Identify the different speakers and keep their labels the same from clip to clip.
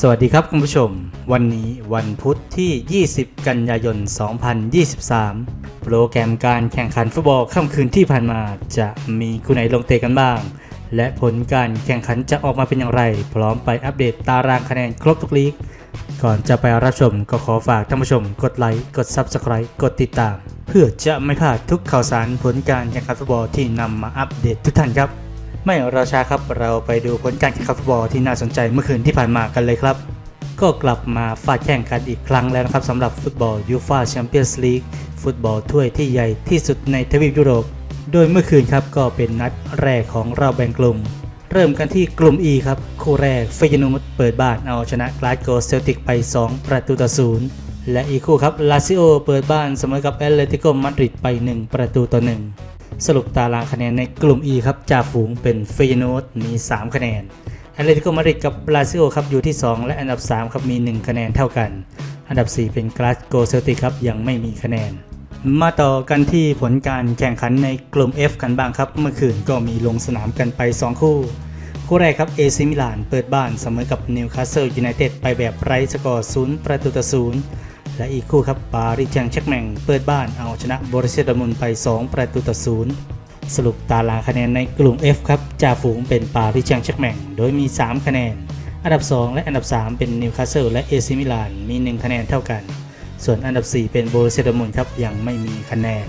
Speaker 1: สวัสดีครับคุณผู้ชม วันนี้วันพุธที่ 20 กันยายน 2023 โปรแกรมการแข่งขันฟุตบอลค่ำคืนที่ผ่านมาจะมีคู่ไหนลงเตะกันบ้าง และผลการแข่งขันจะออกมาเป็นอย่างไร พร้อมไปอัปเดตตารางคะแนนครบทุกลีก ก่อนจะไปรับชมก็ขอฝากท่านผู้ชมกดไลค์กด Subscribe กดติดตาม เพื่อจะไม่พลาดทุกข่าวสารผลการแข่งขันฟุตบอลที่นำมาอัปเดตทุกท่านครับ ไม่รอช้าครับเราไปดูผลการแข่งขันฟุตบอลที่น่าสนใจเมื่อคืนที่ผ่านมากันเลยครับ ก็กลับมาฟาดแข่งกันอีกครั้งแล้วนะครับสำหรับฟุตบอลยูฟาแชมเปี้ยนส์ลีกฟุตบอลถ้วยที่ใหญ่ที่สุดในทวีปยุโรป โดยเมื่อคืนครับก็เป็นนัดแรกของเราแบ่งกลุ่ม เริ่มกันที่กลุ่ม E ครับคู่แรกเฟยนูดเปิดบ้านเอาชนะกลาสโกเซลติกไป 2 ประตูต่อศูนย์ และอีกคู่ครับลาซิโอเปิดบ้านเสมอกับแอตเลติโกมาดริดไป 1 ประตูต่อ 1 สรุปตารางคะแนนในกลุ่ม E ครับจ่าฝูงเป็นเฟยนูดมี 3 คะแนนแอตเลติโกมาดริดกับบราซิโอครับอยู่ที่ 2 และอันดับ 3 ครับมี 1 คะแนนเท่ากัน อันดับ 4 เป็นกลาสโกเซลติครับยังไม่มีคะแนน มาต่อกันที่ผลการแข่งขันในกลุ่ม F กันบ้างครับ เมื่อคืนก็มีลงสนามกันไป 2 คู่ คู่แรกครับเอซิมิลานเปิดบ้านเสมอกับนิวคาสเซิลยูไนเต็ดไปแบบไร้สกอร์0ประตูต่อ0 และอีกคู่ครับปารีสแซงต์แชร์กแมงเปิดบ้านเอาชนะบริเซียดอมุนไป 2 ประตูต่อ0สรุปตารางคะแนนในกลุ่ม F ครับจ่าฝูงเป็นปารีสแซงต์แชร์กแมงโดยมี 3 คะแนน อันดับ 2 และอันดับ 3 เป็นนิวคาสเซิลและเอซิมิลานมี 1 คะแนนเท่ากัน ส่วนอันดับ 4 เป็นโบรเซดอมุนครับยังไม่มีคะแนน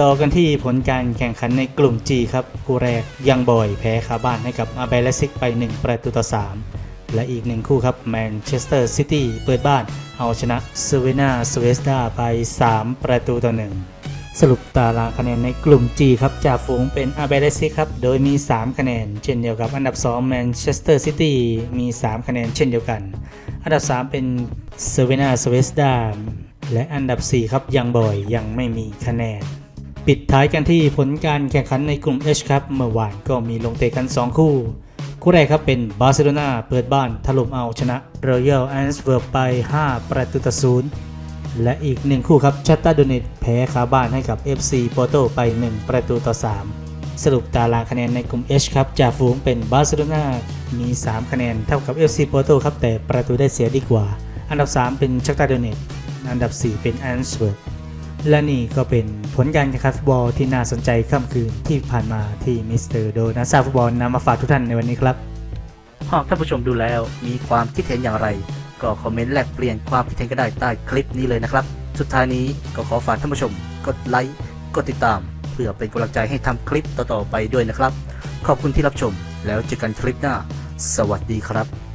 Speaker 1: ต่อกันที่ผลการแข่งขันในกลุ่ม G ครับคู่แรกยังบอยแพ้คาบ้านให้กับอาเบลซิกไป 1 ประตูต่อ3 และอีกหนึ่งคู่ครับแมนเชสเตอร์ซิตี้เปิดบ้าน เอาชนะเซเวนาสเวสดาไป 3 ประตูต่อ 1 สรุปตารางคะแนนในกลุ่ม G ครับจ่าฝูงเป็นอาเบลซิครับ โดยมี 3 คะแนน เช่นเดียวกับอันดับ2แมนเชสเตอร์ซิตี้มี 3 คะแนนเช่นเดียวกัน อันดับ 3 เป็นเซเวนาสเวสดาและอันดับ 4 ครับยังบอยยังไม่มีคะแนนปิดท้ายกันที่ผลการแข่งขันในกลุ่ม H ครับ เมื่อวานก็มีลงเตะกัน 2 คู่ คู่แรกครับเป็นบาร์เซโลนาเปิดบ้านถล่มเอาชนะรอยัลแอนส์เวิร์ไป 5 ประตูต่อศูนย์และอีกหนึ่งคู่ครับชัตตาโดเนตแพ้คาบ้านให้กับ FC โปโตไป 1 ประตูต่อ 3 สรุปตารางคะแนนในกลุ่ม H ครับจ่าฝูงเป็นบาร์เซโลนามี 3 คะแนนเท่ากับ FC โปโตครับแต่ประตูได้เสียดีกว่า อันดับ 3 เป็นชัตตาโดเนตอันดับ 4 เป็นแอนส์เวิร์ และนี่ก็เป็นผลการแข่งขันฟุตบอลที่น่าสนใจค่ำคืนที่ผ่านมาที่มิสเตอร์โดนาซาฟุตบอลนำมาฝากทุกท่านในวันนี้ครับ หากท่านผู้ชมดูแล้วมีความคิดเห็นอย่างไร ก็คอมเมนต์แลกเปลี่ยนความคิดเห็นก็ได้ใต้คลิปนี้เลยนะครับ สุดท้ายนี้ก็ขอฝากท่านผู้ชม กดไลค์กดติดตาม เพื่อเป็นกำลังใจให้ทำคลิปต่อๆไปด้วยนะครับ ขอบคุณที่รับชมแล้วเจอกันคลิปหน้า สวัสดีครับ